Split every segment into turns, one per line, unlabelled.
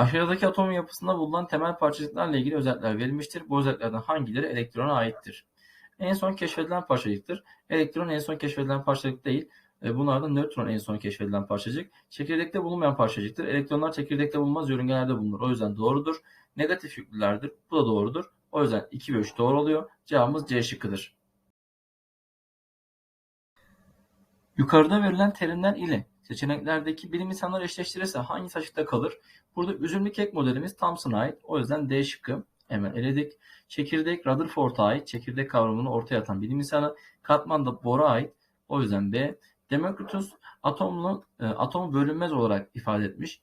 Aşağıdaki atomun yapısında bulunan temel parçacıklarla ilgili özellikler verilmiştir. Bu özelliklerden hangileri elektrona aittir? En son keşfedilen parçacıktır. Elektron en son keşfedilen parçacık değil. E, Bunlardan nötron en son keşfedilen parçacık. Çekirdekte bulunmayan parçacıktır. Elektronlar çekirdekte bulunmaz yörüngelerde bulunur. O yüzden doğrudur. Negatif yüklülerdir. Bu da doğrudur. O yüzden 2 ve 3 doğru oluyor. Cevabımız C şıkkıdır. Yukarıda verilen terimler ile seçeneklerdeki bilim insanları eşleştirirse hangi açıkta kalır? Burada üzümlü kek modelimiz Thomson'a ait. O yüzden D şıkkı hemen eledik. Çekirdek Rutherford'a ait. Çekirdek kavramını ortaya atan bilim insanı. Katman da Bohr'a ait. O yüzden B. Demokritos atomlu e, atomu bölünmez olarak ifade etmiş.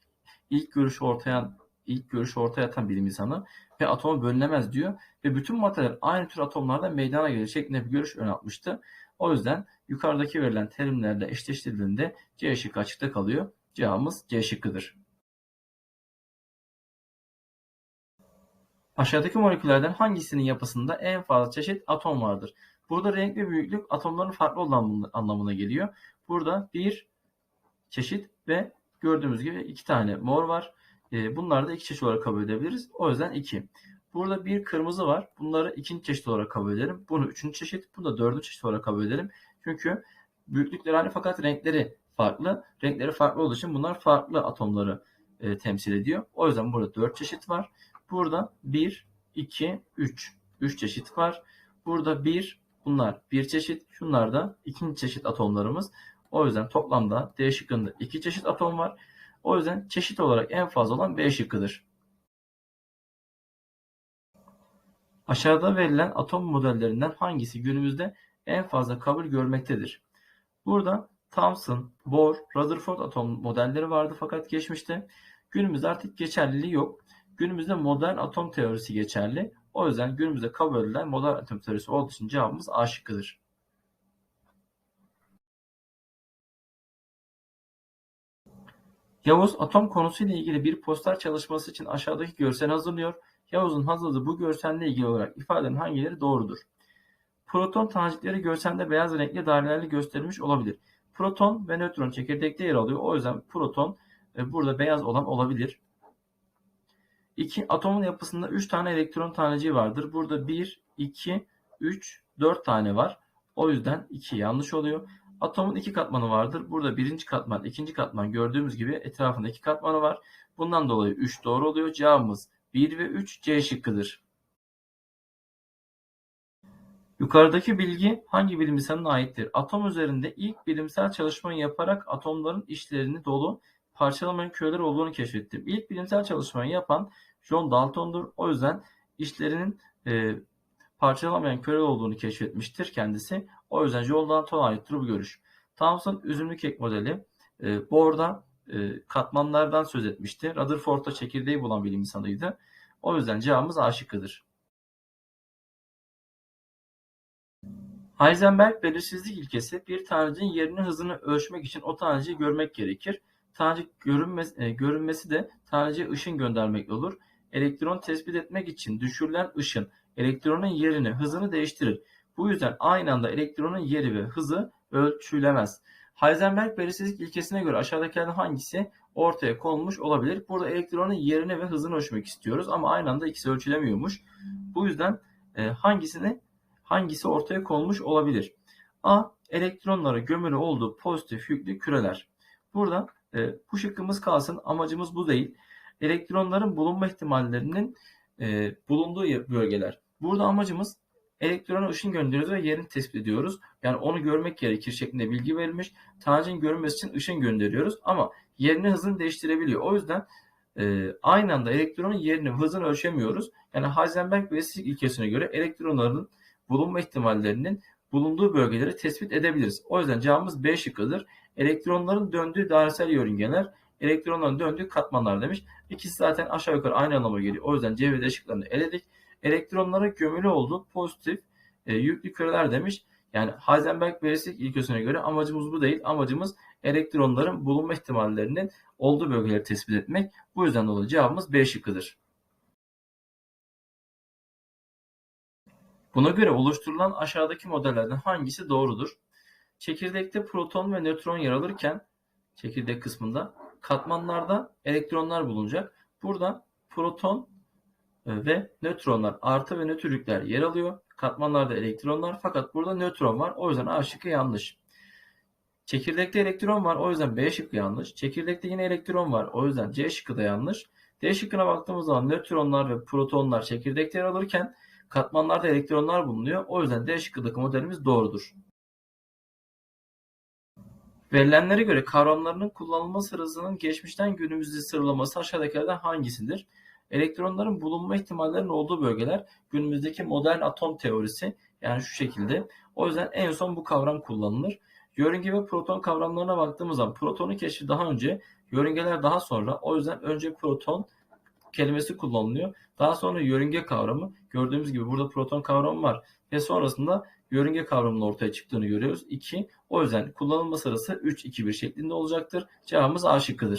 İlk görüşü ortaya ilk görüşü ortaya atan bilim insanı ve atomu bölünemez diyor ve bütün materyal aynı tür atomlardan meydana gelir şeklinde bir görüş ön atmıştı. O yüzden yukarıdaki verilen terimlerle eşleştirildiğinde C şıkkı açıkta kalıyor. Cevabımız C şıkkıdır. Aşağıdaki moleküllerden hangisinin yapısında en fazla çeşit atom vardır? Burada renk ve büyüklük atomların farklı olan anlamına geliyor. Burada bir çeşit ve gördüğümüz gibi iki tane mor var. E, bunları da iki çeşit olarak kabul edebiliriz. O yüzden iki. Burada bir kırmızı var. Bunları ikinci çeşit olarak kabul edelim. Bunu üçüncü çeşit, bunu da dördüncü çeşit olarak kabul edelim. Çünkü büyüklükleri aynı fakat renkleri farklı. Renkleri farklı olduğu için bunlar farklı atomları e, temsil ediyor. O yüzden burada dört çeşit var. Burada bir, iki, üç. Üç çeşit var. Burada bir, bunlar bir çeşit. Şunlar da ikinci çeşit atomlarımız. O yüzden toplamda D şıkkında iki çeşit atom var. O yüzden çeşit olarak en fazla olan B şıkkıdır. Aşağıda verilen atom modellerinden hangisi günümüzde en fazla kabul görmektedir? Burada Thomson, Bohr, Rutherford atom modelleri vardı fakat geçmişte. Günümüzde artık geçerliliği yok. Günümüzde modern atom teorisi geçerli. O yüzden günümüzde kabul edilen modern atom teorisi olduğu için cevabımız A şıkkıdır. Yavuz atom konusuyla ilgili bir poster çalışması için aşağıdaki görsel hazırlıyor. Yavuz'un hazırladığı bu görselle ilgili olarak ifadelerin hangileri doğrudur? Proton tanecikleri görselde beyaz renkli dairelerle gösterilmiş olabilir. Proton ve nötron çekirdekte yer alıyor. O yüzden proton e, burada beyaz olan olabilir. 2. Atomun yapısında 3 tane elektron taneciği vardır. Burada 1, 2, 3, 4 tane var. O yüzden 2 yanlış oluyor. Atomun iki katmanı vardır. Burada birinci katman, ikinci katman gördüğümüz gibi etrafında iki katmanı var. Bundan dolayı 3 doğru oluyor. Cevabımız 1 ve 3 C şıkkıdır. Yukarıdaki bilgi hangi bilim insanına aittir? Atom üzerinde ilk bilimsel çalışmayı yaparak atomların işlerini dolu parçalamayan küreler olduğunu keşfettim. İlk bilimsel çalışmayı yapan John Dalton'dur. O yüzden işlerinin e, parçalamayan küreler olduğunu keşfetmiştir kendisi. O yüzden John Dalton'a aittir bu görüş. Thomson üzümlü kek modeli. E, Bohr'da e, katmanlardan söz etmişti. Rutherford'da çekirdeği bulan bilim insanıydı. O yüzden cevabımız A şıkkıdır. Heisenberg belirsizlik ilkesi bir taneciğin yerini hızını ölçmek için o taneciği görmek gerekir. Tanecik görünmesi, e, görünmesi de taneciğe ışın göndermekle olur. Elektron tespit etmek için düşürülen ışın elektronun yerini, hızını değiştirir. Bu yüzden aynı anda elektronun yeri ve hızı ölçülemez. Heisenberg belirsizlik ilkesine göre aşağıdakilerden hangisi ortaya konmuş olabilir? Burada elektronun yerini ve hızını ölçmek istiyoruz ama aynı anda ikisi ölçülemiyormuş. Bu yüzden e, hangisini hangisi ortaya konmuş olabilir? A. Elektronlara gömülü olduğu pozitif yüklü küreler. Burada e, bu şıkkımız kalsın. Amacımız bu değil. Elektronların bulunma ihtimallerinin e, bulunduğu bölgeler. Burada amacımız elektrona ışın gönderiyoruz ve yerini tespit ediyoruz. Yani onu görmek gerekir şeklinde bilgi verilmiş. Tanecin görünmesi için ışın gönderiyoruz ama yerini hızını değiştirebiliyor. O yüzden e, aynı anda elektronun yerini hızını ölçemiyoruz. Yani Heisenberg ve ilkesine göre elektronların bulunma ihtimallerinin bulunduğu bölgeleri tespit edebiliriz. O yüzden cevabımız B şıkkıdır. Elektronların döndüğü dairesel yörüngeler, elektronların döndüğü katmanlar demiş. İkisi zaten aşağı yukarı aynı anlama geliyor. O yüzden C ve D şıklarını eledik. Elektronlara gömülü olduğu pozitif e, yüklü küreler demiş. Yani Heisenberg belirsizlik ilkesine göre amacımız bu değil. Amacımız elektronların bulunma ihtimallerinin olduğu bölgeleri tespit etmek. Bu yüzden dolayı cevabımız B şıkkıdır. Buna göre oluşturulan aşağıdaki modellerden hangisi doğrudur? Çekirdekte proton ve nötron yer alırken çekirdek kısmında katmanlarda elektronlar bulunacak. Burada proton e, ve nötronlar artı ve nötr yükler yer alıyor. Katmanlarda elektronlar fakat burada nötron var. O yüzden A şıkkı yanlış. Çekirdekte elektron var. O yüzden B şıkkı yanlış. Çekirdekte yine elektron var. O yüzden C şıkkı da yanlış. D şıkkına baktığımız zaman nötronlar ve protonlar çekirdekte yer alırken katmanlarda elektronlar bulunuyor. O yüzden D şıkkındaki modelimiz doğrudur. Verilenlere göre kavramlarının kullanılma sırasının geçmişten günümüzde sıralaması aşağıdakilerden hangisidir? Elektronların bulunma ihtimallerinin olduğu bölgeler günümüzdeki modern atom teorisi yani şu şekilde. O yüzden en son bu kavram kullanılır. Yörünge ve proton kavramlarına baktığımız zaman protonu keşfi daha önce, yörüngeler daha sonra. O yüzden önce proton kelimesi kullanılıyor. Daha sonra yörünge kavramı. Gördüğümüz gibi burada proton kavramı var. Ve sonrasında yörünge kavramının ortaya çıktığını görüyoruz. 2. O yüzden kullanılma sırası 3-2-1 şeklinde olacaktır. Cevabımız A şıkkıdır.